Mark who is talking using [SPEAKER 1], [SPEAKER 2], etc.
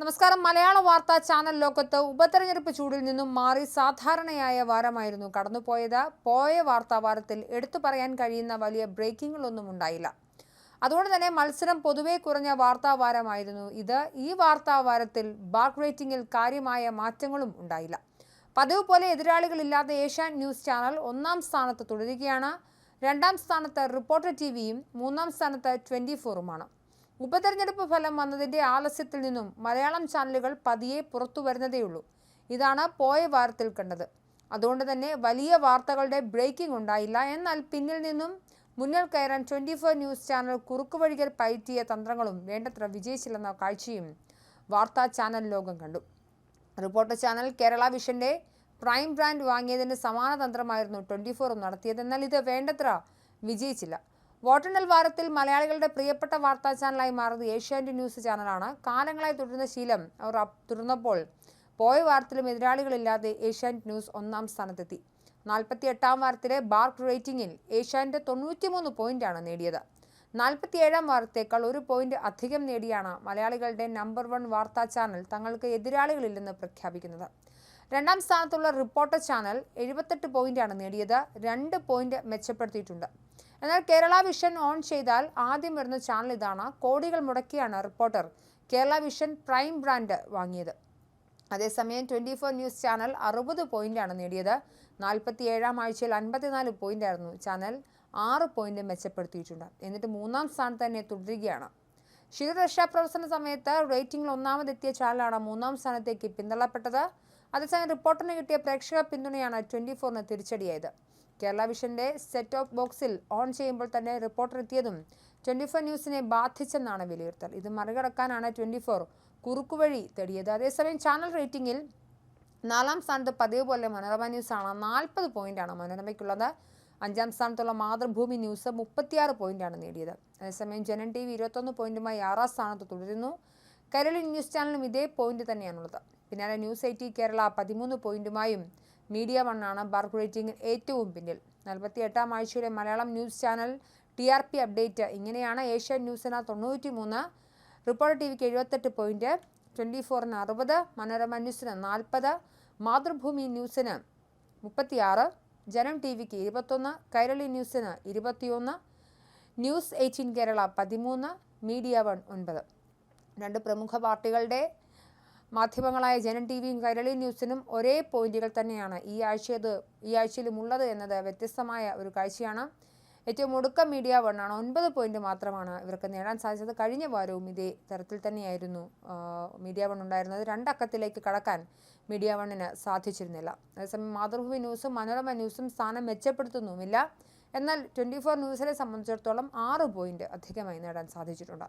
[SPEAKER 1] നമസ്കാരം. മലയാള വാർത്താ ചാനൽ ലോകത്ത് ഉപതെരഞ്ഞെടുപ്പ് ചൂടിൽ നിന്നും മാറി സാധാരണയായ വാരമായിരുന്നു കടന്നുപോയത്. പോയ വാർത്താ വാരത്തിൽ എടുത്തു പറയാൻ കഴിയുന്ന വലിയ ബ്രേക്കിങ്ങുകളൊന്നും ഉണ്ടായില്ല. അതുകൊണ്ട് തന്നെ മത്സരം പൊതുവെ കുറഞ്ഞ വാർത്താ വാരമായിരുന്നു ഇത്. ഈ വാർത്താ വാരത്തിൽ ബാക്ക് റേറ്റിംഗിൽ കാര്യമായ മാറ്റങ്ങളും ഉണ്ടായില്ല. പതിവ് പോലെ എതിരാളികളില്ലാത്ത ഏഷ്യാൻ ന്യൂസ് ചാനൽ ഒന്നാം സ്ഥാനത്ത് തുടരുകയാണ്. രണ്ടാം സ്ഥാനത്ത് റിപ്പോർട്ടർ ടി വിയും മൂന്നാം സ്ഥാനത്ത് ട്വന്റി ഫോറുമാണ്. ഉപതെരഞ്ഞെടുപ്പ് ഫലം വന്നതിന്റെ ആലസ്യത്തിൽ നിന്നും മലയാളം ചാനലുകൾ പതിയെ പുറത്തു വരുന്നതേയുള്ളൂ. ഇതാണ് പോയ വാരത്തിൽ കണ്ടത്. അതുകൊണ്ട് തന്നെ വലിയ വാർത്തകളുടെ ബ്രേക്കിംഗ് ഉണ്ടായില്ല. എന്നാൽ പിന്നിൽ നിന്നും മുന്നിൽ കയറാൻ ട്വന്റി ഫോർ ന്യൂസ് ചാനൽ കുറുക്കുവഴികൾ പയറ്റിയ തന്ത്രങ്ങളും വേണ്ടത്ര വിജയിച്ചില്ലെന്ന കാഴ്ചയും വാർത്താ ചാനൽ ലോകം കണ്ടു. റിപ്പോർട്ടർ ചാനൽ കേരള വിഷന്റെ പ്രൈം ബ്രാൻഡ് വാങ്ങിയതിന് സമാന തന്ത്രമായിരുന്നു ട്വന്റി ഫോറും നടത്തിയത്. എന്നാൽ ഇത് വേണ്ടത്ര വിജയിച്ചില്ല. വോട്ടെണ്ണൽ വാരത്തിൽ മലയാളികളുടെ പ്രിയപ്പെട്ട വാർത്താ ചാനലായി മാറുന്നത് ഏഷ്യാനെറ്റ് ന്യൂസ് ചാനലാണ് കാലങ്ങളായി തുടരുന്ന ശീലം അവർ തുടർന്നപ്പോൾ പോയ വാർത്തയിലും എതിരാളികളില്ലാതെ ഏഷ്യാനെറ്റ് ന്യൂസ് ഒന്നാം സ്ഥാനത്തെത്തി. നാൽപ്പത്തി എട്ടാം വാരത്തിലെ ബാർക്ക് റേറ്റിംഗിൽ ഏഷ്യാനെറ്റ് തൊണ്ണൂറ്റിമൂന്ന് പോയിന്റാണ് നേടിയത്. നാൽപ്പത്തിയേഴാം വാരത്തേക്കാൾ ഒരു പോയിന്റ് അധികം നേടിയാണ് മലയാളികളുടെ നമ്പർ വൺ വാർത്താ ചാനൽ തങ്ങൾക്ക് എതിരാളികളില്ലെന്ന് പ്രഖ്യാപിക്കുന്നത്. രണ്ടാം സ്ഥാനത്തുള്ള റിപ്പോർട്ടർ ചാനൽ എഴുപത്തെട്ട് പോയിന്റാണ് നേടിയത്. രണ്ട് പോയിന്റ് മെച്ചപ്പെടുത്തിയിട്ടുണ്ട്. എന്നാൽ കേരള വിഷൻ ഓൺ ചെയ്താൽ ആദ്യം വരുന്ന ചാനൽ ഇതാണ്. കോടികൾ മുടക്കിയാണ് reporter Kerala vision prime brand വാങ്ങിയത്. അതേസമയം ട്വന്റി ഫോർ ന്യൂസ് ചാനൽ അറുപത് പോയിന്റാണ് നേടിയത്. നാൽപ്പത്തി ഏഴാം ആഴ്ചയിൽ അൻപത്തിനാല് പോയിന്റായിരുന്നു ചാനൽ ആറ് പോയിന്റ് മെച്ചപ്പെടുത്തിയിട്ടുണ്ട്. എന്നിട്ട് മൂന്നാം സ്ഥാനത്ത് തന്നെ തുടരുകയാണ്. ശിവ രക്ഷാപ്രവർത്തന സമയത്ത് റേറ്റിംഗിൽ ഒന്നാമതെത്തിയ ചാനലാണ് മൂന്നാം സ്ഥാനത്തേക്ക് പിന്തള്ളപ്പെട്ടത്. അതേസമയം റിപ്പോർട്ടറിന് കിട്ടിയ പ്രേക്ഷക പിന്തുണയാണ് ട്വന്റി ഫോറിന് തിരിച്ചടിയായത്. കേരള വിഷന്റെ സെറ്റ് ഓഫ് ബോക്സിൽ ഓൺ ചെയ്യുമ്പോൾ തന്നെ റിപ്പോർട്ടർ എത്തിയതും ട്വന്റി ഫോർ ന്യൂസിനെ ബാധിച്ചെന്നാണ് വിലയിരുത്തൽ. ഇത് മറികടക്കാനാണ് ട്വന്റി ഫോർ കുറുക്കുവഴി തേടിയത്. അതേസമയം ചാനൽ റേറ്റിംഗിൽ നാലാം സ്ഥാനത്ത് പതിവ് പോലെ മനോരമ ന്യൂസാണ് നാൽപ്പത് പോയിന്റാണ് മനോരമയ്ക്കുള്ളത്. അഞ്ചാം സ്ഥാനത്തുള്ള മാതൃഭൂമി ന്യൂസ് മുപ്പത്തിയാറ് പോയിന്റാണ് നേടിയത്. അതേസമയം ജനൻ ടി വി ഇരുപത്തൊന്ന് പോയിന്റുമായി ആറാം സ്ഥാനത്ത് തുടരുന്നു. കരളി ന്യൂസ് ചാനലും ഇതേ പോയിന്റ് തന്നെയാണുള്ളത്. പിന്നാലെ ന്യൂസ് എയ്റ്റി കേരള പതിമൂന്ന് പോയിന്റുമായും മീഡിയ വണ്ണാണ് ബാർക്ക് റേറ്റിംഗിൽ ഏറ്റവും പിന്നിൽ. നാൽപ്പത്തി എട്ടാം ആഴ്ചയിലെ Malayalam news channel T R P update. ഇങ്ങനെയാണ് ഏഷ്യൻ ന്യൂസിന് തൊണ്ണൂറ്റി മൂന്ന് റിപ്പോർട്ടർ ടി വിക്ക് എഴുപത്തെട്ട് പോയിന്റ് ട്വന്റി ഫോറിന് അറുപത് മനോരമ ന്യൂസിന് നാൽപ്പത് മാതൃഭൂമി ന്യൂസിന് മുപ്പത്തിയാറ് ജനം ടി വിക്ക് ഇരുപത്തൊന്ന് കൈരളി ന്യൂസിന് ഇരുപത്തിയൊന്ന് ന്യൂസ് എയ്റ്റീൻ കേരള പതിമൂന്ന് മീഡിയ വൺ ഒൻപത്. രണ്ട് പ്രമുഖ പാർട്ടികളുടെ മാധ്യമങ്ങളായ ജനൻ ടി വിയും കൈരളി ന്യൂസിനും ഒരേ പോയിന്റുകൾ തന്നെയാണ് ഈ ആഴ്ചയത് ഈ ആഴ്ചയിലും ഉള്ളത് എന്നത് വ്യത്യസ്തമായ ഒരു കാഴ്ചയാണ്. ഏറ്റവും ഒടുക്കം മീഡിയ വണ്ണാണ്. ഒൻപത് പോയിന്റ് മാത്രമാണ് ഇവർക്ക് നേടാൻ സാധിച്ചത്. കഴിഞ്ഞ വാരവും ഇതേ തരത്തിൽ തന്നെയായിരുന്നു മീഡിയ വൺ ഉണ്ടായിരുന്നത്. രണ്ടക്കത്തിലേക്ക് കടക്കാൻ മീഡിയ വണ്ണിന് സാധിച്ചിരുന്നില്ല. അതേസമയം മാതൃഭൂമി ന്യൂസും മനോരമ ന്യൂസും സ്ഥാനം മെച്ചപ്പെടുത്തുന്നുമില്ല. എന്നാൽ ട്വന്റി ഫോർ ന്യൂസിനെ സംബന്ധിച്ചിടത്തോളം ആറ് പോയിന്റ് അധികമായി നേടാൻ സാധിച്ചിട്ടുണ്ട്.